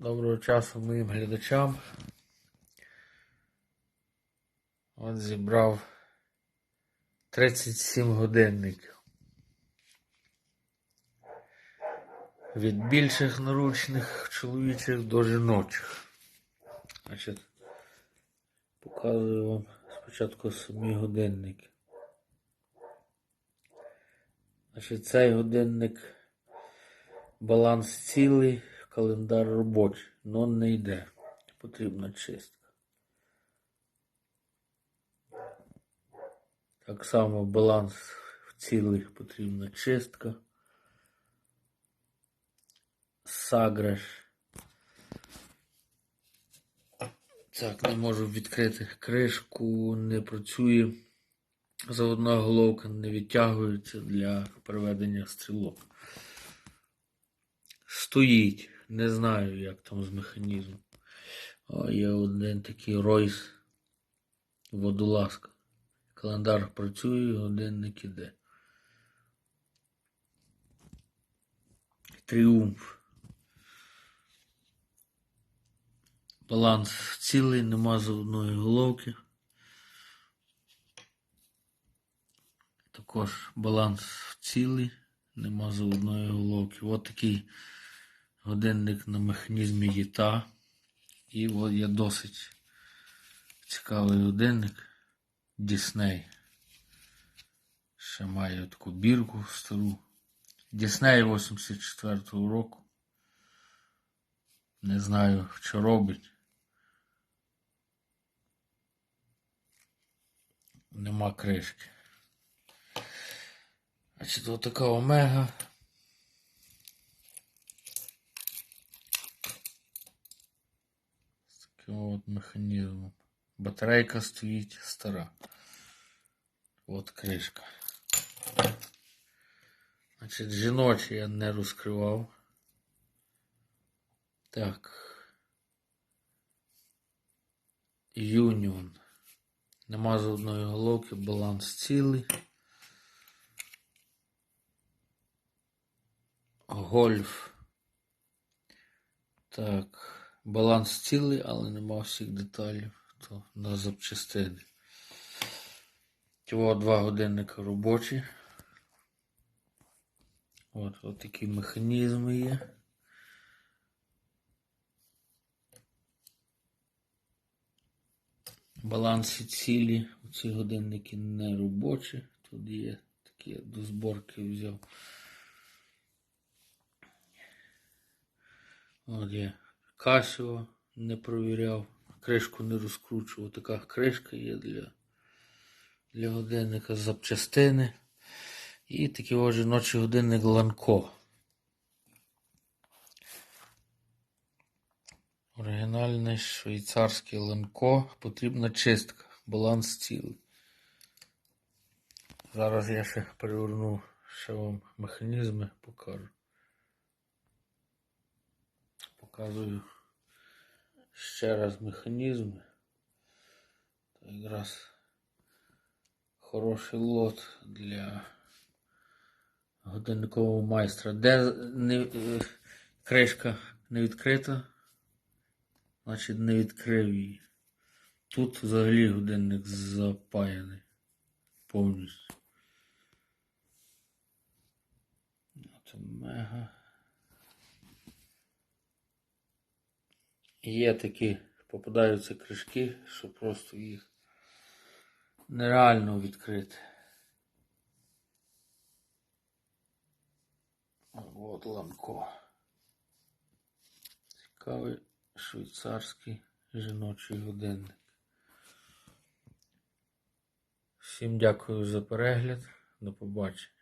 Доброго часу моїм глядачам. От зібрав 37 годинників. Від більших наручних чоловічих до жіночих. Значить, показую вам спочатку самі годинники. Значить, цей годинник баланс цілий, календар робочий, но не йде. Потрібна чистка. Так само баланс в цілих потрібна чистка. Саграш. Так, не можу відкрити кришку, не працює. Заводна головка не відтягується для переведення стрілок. Стоїть. Не знаю, як там з механізмом. Є один такий Ройс водолазка. Календар працює, годинник іде. Тріумф. Баланс цілий, нема заводної головки. Також баланс цілий, нема заводної головки. Ось такий годинник на механізмі ЄТА. І от є досить цікавий годинник Дісней. Ще має таку бірку стару. Дісней 84-го року. Не знаю, що робить. Нема кришки. Значить, от така омега. Таким от механізмом. Батарейка стоїть стара. От кришка. Значить, жіночі я не розкривав. Так. Юніон. Нема жодної головки, баланс цілий. Гольф. Так. Баланс цілий, але нема всіх деталів. То на запчастини. Цього два годинника робочі. От, от такі механізми є. Баланси цілі. Ці годинники не робочі. Тут є такі до зборки взяв. От є Casio не провіряв, кришку не розкручував. Така кришка є для, для годинника з запчастини. І такий жіночий годинник Ланко. Оригінальний швейцарський Ланко. Потрібна чистка. Баланс цілий. Зараз я ще переверну ще вам механізми покажу. Показую ще раз механізми. То якраз хороший лот для годинникового майстра. Де не, кришка не відкрита, значить не відкрив її. Тут взагалі годинник запаяний повністю. Це мега. Є такі, попадаються кришки, що просто їх нереально відкрити. От Ланко. Цікавий швейцарський жіночий годинник. Всім дякую за перегляд. До побачення.